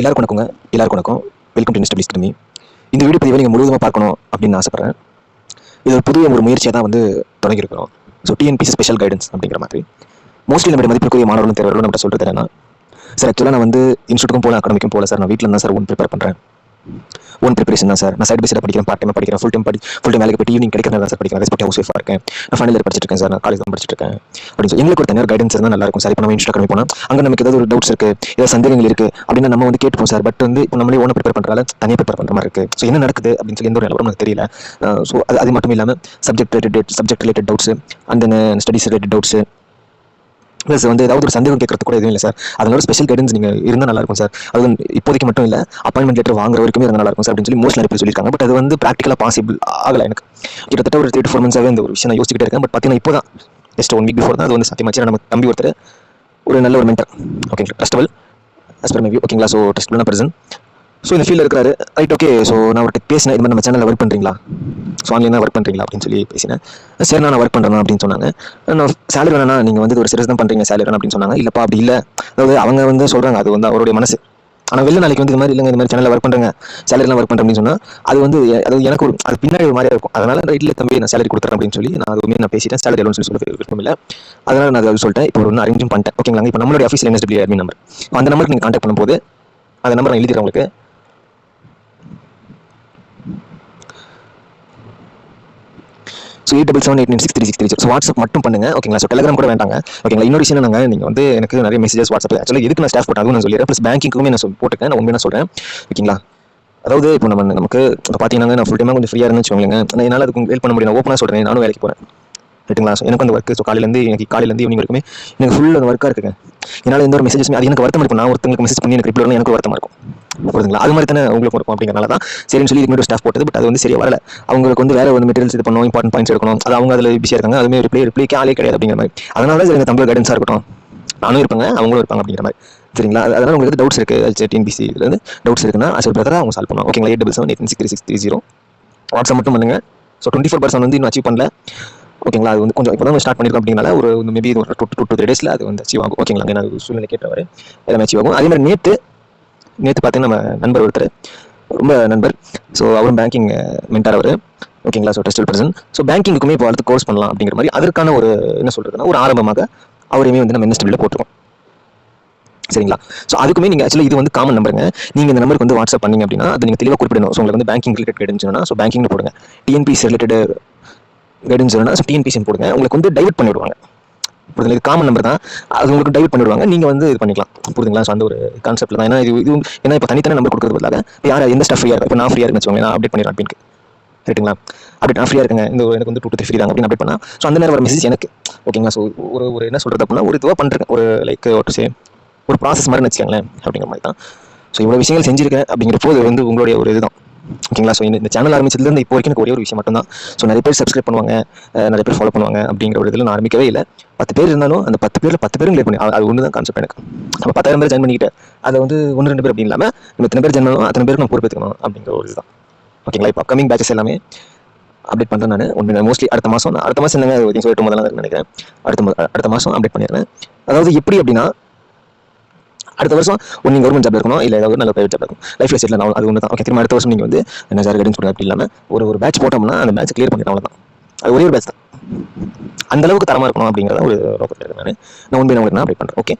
எல்லாருக்கும் வணக்கங்க. எல்லாருக்கும் வணக்கம். வெல்கம் டு இன்ஸ்டபிலிஸ் கம்மி இந்த வீடியோ பதிவை நீங்கள் முழுவதுமாக பார்க்கணும் அப்படின்னு நான் ஆசைப்பட்றேன். இது ஒரு புதிய ஒரு முயற்சியை தான் வந்து தொடங்கியிருக்கிறோம். ஸோ டிஎன்பிசி ஸ்பெஷல் கைடன்ஸ் அப்படிங்கிற மாதிரி. மோஸ்ட்லி நம்முடைய மதிப்புக்குரிய மாணவர்களும் தேர்வர்களும் நம்மகிட்ட சொல்கிறது என்னன்னா சார் ஆக்சுவலாக நான் வந்து இன்ஸ்டியூட்டுக்கும் போகல அகாடமிக்கும் போகல சார் நான் வீட்டில் தான் சார் ஒன் ப்ரிப்பேர் பண்ணுறேன் ஒன் ப்ரிப்பரேஷன் தான் சார் நான் சைடு பைஸில் படிக்கிறேன் பார்ட் டைம் படிக்கிறேன் ஃபுல் டைம் படி ஃபுல் டைம் வேலைக்கு போய் ஈவினிங் கிடைக்கிறதா தான் சார் படிக்கிறேன். ரெஸ்பெக்ட் ஹவுஸ் ஒய்ஃபாக இருக்கேன். நான் ஃபைனல் இயர் படிச்சிருக்கேன் சார் நான் காலேஜ் தான் படிச்சிருக்கேன் அப்படின்னு சொல்லி எங்களுக்கு ஒரு தனியார் கைடன்ஸ் இருந்தால் நல்லா இருக்கும் சார் இப்போ நம்ம இன்ஸ்டாகிராம் போனால் அங்கே நமக்கு ஏதாவது ஒரு டவுட்ஸ் இருக்குது ஏதாவது சந்தேகங்கள் இருக்குது அப்படின்னு நம்ம வந்து கேட்டுப்போம் சார் பட் வந்து இப்போ நம்மளே ஒன்று ப்ரிப்பேர் பண்ணுறால தனியாக ப்ரிப்பேர் பண்ணுற மாதிரி இருக்குது ஸோ என்ன நடக்குது அப்படின்னு சொல்லி எந்த ஒரு நிலவரம் தெரியல. ஸோ அது அது மட்டும் இல்லாமல் subject related subject related doubts அந்த ஸ்டடிஸ் ரிலேட்டட் டவுட்ஸ் ப்ளஸ் வந்து ஏதாவது ஒரு சந்தேகம் கேட்கறது கூட எதுவும் இல்லை சார் அதனால ஸ்பெஷல் கைடன்ஸ் நீங்கள் இருந்தால் நல்லா இருக்கும் சார் அது இப்போதைக்கு மட்டும் இல்லை அப்பாயின்மெண்ட் லெட்டர் வாங்குற வரைக்கும் இருந்தால் நல்லா இருக்கும் சார் அப்படின்னு சொல்லி மோஸ்ட் நிறைய பேர் சொல்லியிருக்காங்க. பட் அது வந்து ப்ராக்டிக்கலாக பாசிபிள் ஆகலை எனக்கு. கிட்டத்தட்ட ஒரு த்ரீ டு ஃபோர் மந்த்ஸாகவே இந்த ஒரு விஷயம் நான் யோசிச்சுக்கிட்டே இருக்கேன். பட் பார்த்தீங்கன்னா இப்போ தான் ஜஸ்ட் ஒன் வீக் பிஃபோர் தான். அது வந்து சத்தியமாச்சு நம்ம தம்பி ஒருத்தர் ஒரு நல்ல ஒரு மென்டர் ஓகேங்களா ட்ரஸ்டபிள் as per மேபி ஓகேங்களா ஸோ ட்ரஸ்டபிளான பர்சன் ஸோ இந்த ஃபீல்டில் இருக்கிறாரு. ரைட் ஓகே ஸோ நான் அவர்கிட்ட பேசினேன். இது மாதிரி நம்ம சேனலில் ஒர்க் பண்ணுறீங்களா ஸோ ஆன்லைனாக ஒர்க் பண்ணுறீங்களா அப்படின்னு சொல்லி பேசினேன். சரி நான் ஒர்க் பண்ணுறேன் அப்படின்னு சொன்னாங்க. நான் சேலரி வேணா நீங்கள் வந்து ஒரு சிரஸ் தான் பண்ணுறீங்க சேலரி அப்படின்னு சொன்னாங்க. இல்லைப்பா அப்படி இல்லை. அதாவது அவங்க வந்து சொல்கிறாங்க அது வந்து அவருடைய மனசு. ஆனால் வெளில நாளைக்கு வந்து இது மாதிரி இல்லைங்க இந்த மாதிரி சேனலில் ஒர்க் பண்ணுறேங்க சேலரிலாம் ஒர்க் பண்ணுறேன் அப்படின்னு சொன்னால் அது வந்து அது எனக்கு ஒரு அது பின்னாடி ஒரு மாதிரியாக இருக்கும். அதனால் ரைட்டில் தம்பி நான் சேலரி கொடுத்துறேன் அப்படின்னு சொல்லி நான் அதுவுமே நான் பேசிட்டேன். சேலரி எல்லாம் சொல்லி சொல்ல விருப்பம் இல்லை. அதனால் நான் அதை சொல்லிட்டேன். இப்போ ஒன்று அரேஞ்சும் பண்ணிட்டேன். ஓகேங்களா இப்போ நம்மளுடைய ஆஃபீஸில் என்எஸ்டபிள்யூ அட்மின் நம்பர் அந்த நம்பருக்கு நீங்கள் கான்டாக்ட் பண்ணும்போது அந்த நம்பர் நான் எழுதிடுறேன் உங்களுக்கு. So eight double seven eight nine six three six three so WhatsApp மட்டும் பண்ணுங்க ஓகேங்களா ஸோ டெலிகிராம் கூட வேண்டாங்க ஓகேங்களா இன்னொரு விஷயம் நாங்கள் நீங்கள் வந்து எனக்கு நிறைய மெசேஜஸ் வாட்ஸ்அப்பில் ஆக்சுவலி எதுக்கு நான் ஸ்டாஃப் போட்டேன் அதுவும் நான் சொல்லிடுறேன். ப்ளஸ் பேங்கிங்குமே நான் சொல் போட்டுருக்கேன் நான் உண்மையாக சொல்கிறேன் ஓகேங்களா அதாவது இப்போ நம்ம நமக்கு இப்போ பார்த்தீங்கன்னா நான் ஃபுல் டைமாக கொஞ்சம் ஃப்ரீயாக இருந்துச்சு வச்சுக்கோங்களேன் நான் என்னால் அதுக்கு ஹெல்ப் பண்ண முடியும். நான் ஓப்பனாக சொல்கிறேன் நானும் வேலைக்கு போகிறேன் ரைட்டுங்களா ஸோ எனக்கு அந்த ஒர்க்கு ஸோ காலையிலேருந்து எனக்கு காலையிலேருந்து ஈவினிங் வரைக்குமே எனக்கு ஃபுல் அந்த ஒர்க்காக இருக்குங்க. என்னால் எந்த ஒரு மெசேஜஸுமே அது எனக்கு வருத்தமாக இருக்கும். நான் ஒருத்தங்களுக்கு மெசேஜ் பண்ணி எனக்கு ரிப்ளை எனக்கு வருத்தமாக இருக்கும். புரியுதுங்களா? அது மாதிரி தானே உங்களுக்கு இருக்கும் அப்படிங்கிறனால தான் சரின்னு சொல்லி இதுக்கு முன்னாடி ஸ்டாஃப் போட்டது பட் அது வந்து சரியாக வரல. அவங்களுக்கு வந்து வேறு ஒரு மெட்டீரியல்ஸ் இது பண்ணணும் இம்பார்ட்டன்ட் பாயிண்ட்ஸ் எடுக்கணும். அது அவங்க அதில் பிஸியாக இருக்காங்க. அதுவுமே ரிப்ளை ரிப்ளைக்கு ஆளே கிடையாது அப்படிங்கிற மாதிரி. அதனால தான் எனக்கு எங்கள் கைடன்ஸாக இருக்கட்டும். நானும் இருப்பாங்க அவங்களும் இருப்பாங்க அப்படிங்கிற மாதிரி. சரிங்களா? அதனால் உங்களுக்கு டவுட்ஸ் இருக்குது டிஎன்பிசி இருந்து டவுட்ஸ் இருக்குன்னா அசல் பிரதராக அவங்க சால்வ் பண்ணுவாங்க ஓகேங்களா eight double seven eight six three six three zero WhatsApp மட்டும் பண்ணுங்க. ஸோ டுவெண்ட்டி ஃபோர் பர்சன்ட் வந்து இன்னும் அச்சீவ் பண்ணல. ஓகேங்களா? அது வந்து கொஞ்சம் இப்போ தான் ஸ்டார்ட் பண்ணிருக்கோம் அப்படிங்கனால ஒரு மேபி ஒரு டூ டூ டூ த்ரீ டேஸில் அது வந்து அச்சீவ் ஆகும். ஓகேங்களா? நான் சூழ்நிலை கேட்டவர் எல்லாமே அச்சீவ் ஆகும். அதே மாதிரி நேற்று நேற்று பார்த்தீங்கன்னா நம்ம நண்பர் ஒருத்தர் ரொம்ப நண்பர். ஸோ அவரும் பேங்கிங் மென்டார் அவர். ஓகேங்களா? ஸோ டெஸ்டல் பர்சன் ஸோ பேங்கிங்குக்குமே இப்போ அடுத்து கோர்ஸ் பண்ணலாம் அப்படிங்கிற மாதிரி அதற்கான ஒரு என்ன சொல்கிறதுனா ஒரு ஆரம்பமாக அவரையுமே வந்து நம்ம என்எஸ்டபிளில் போட்டிருக்கோம். சரிங்களா? ஸோ அதுக்குமே நீங்கள் ஆக்சுவலி இது வந்து காமன் நம்பருங்க நீங்கள் இந்த நம்பருக்கு வந்து வாட்ஸ்அப் பண்ணிங்க அப்படின்னா அது நீங்கள் தெளிவாக குறிப்பிடணும். ஸோ உங்களுக்கு வந்து பேங்கிங் ரிலேட்டட் கைடன்ஸ்னா ஸோ பேங்கிங்னு போடுங்க. டிஎன்பிசி ரிலேட்டட் கைடன்ஸ் ஸோ டிஎன்பிசின்னு போடுங்க. உங்களுக்கு வந்து டைவர்ட் பண்ணிவிடுவாங்க புரியுதுங்களா? இது காமன் நம்பர் தான். அது உங்களுக்கு டைவர்ட் பண்ணிவிடுவாங்க நீங்கள் வந்து இது பண்ணிக்கலாம். புரியுதுங்களா? ஸோ அந்த ஒரு கான்செப்ட் தான். ஏன்னா இது இது ஏன்னா இப்போ தனித்தனி நம்பர் கொடுக்குறது பதிலாக யார் எந்த ஸ்டாஃப் ஃப்ரீயாக இருக்கும் இப்போ நான் ஃப்ரீயாக இருக்குன்னு வச்சுக்கோங்க நான் அப்டேட் பண்ணிடுறேன் அப்படின்னு. ரைட்டுங்களா அப்டேட் நான் ஃப்ரீயாக இருக்குங்க. இந்த ஒரு எனக்கு வந்து டூ த்ரீ ஃப்ரீ தான் அப்படின்னு அப்டேட் பண்ணால் ஸோ அந்த நேரம் ஒரு மெசேஜ் எனக்கு ஓகேங்களா ஸோ ஒரு ஒரு என்ன சொல்கிறது அப்படின்னா ஒரு இதுவாக பண்ணுறேன் ஒரு லைக் ஒரு சே ஒரு ப்ராசஸ் மாதிரி வச்சுக்கோங்களேன் அப்படிங்கிற மாதிரி தான். ஸோ இவ்வளோ விஷயங்கள் செஞ்சுருக்கேன் அப்படிங்கிற போது வந்து உங்களுடைய ஒரு இதுதான். ஓகேங்களா? ஸோ இந்த சேனல் ஆரம்பிச்சதுலேருந்து இப்போ வரைக்கும் எனக்கு ஒரே ஒரு விஷயம் மட்டும் தான் ஸோ நிறைய பேர் சப்ஸ்கிரைப் பண்ணுவாங்க நிறைய பேர் ஃபாலோ பண்ணுவாங்க அப்படிங்கிற ஒரு இதில் நான் ஆரம்பிக்கவே இல்லை. பத்து பேர் இருந்தாலும் அந்த பத்து பேரில் பத்து பேரும் லேட் பண்ணி அது- ஒன்று தான் கான்செப்ட் எனக்கு. நம்ம பத்தாயிரம் பேர் ஜாயின் பண்ணிக்கிட்டு அதை வந்து ஒன்று ரெண்டு பேர் அப்படி இல்லாமல் நம்ம எத்தனை பேர் ஜாயின் பண்ணணும் அத்தனை பேருக்கு நம்ம பொறுப்பேற்றுக்கணும் அப்படிங்கிற ஒரு இதுதான். ஓகேங்களா? இப்போ அப்கமிங் பேச்சஸ் எல்லாமே அப்டேட் பண்ணுறேன் நான். ஒன்று மோஸ்ட்லி அடுத்த மாதம் அடுத்த மாதம் என்னங்க சொல்லிட்டு முதல்ல நினைக்கிறேன். அடுத்த அடுத்த மாதம் அப்டேட் பண்ணிடுறேன். அதாவது எப்படி அப்படின்னா அடுத்த வருஷம் ஒன்று நீங்கள் கவர்மெண்ட் ஜாப் இருக்கணும் இல்லை ஏதாவது நல்ல ப்ரைவேட் ஜாப் இருக்கும் லைஃப்ல செட்டில் ஆகும் அது ஒன்று தான் ஓகே திரும்ப அடுத்த வருஷம் நீங்கள் வந்து என்ன சார் கைடன்ஸ் கொடுங்க அப்படி இல்லாமல் ஒரு ஒரு பேட்ச் போட்டோம்னா அந்த பேட்ச் கிளியர் அவ்வளோ அவ்வளோதான் அது ஒரே ஒரு பேட்ச் தான். அந்த அளவுக்கு தரமாக இருக்கணும் அப்படிங்கிறத ஒரு நோக்கத்தில் இருக்கேன் நான் நான் உண்மையை உங்களுக்கு நான் அப்டேட் பண்ணுறேன் ஓகே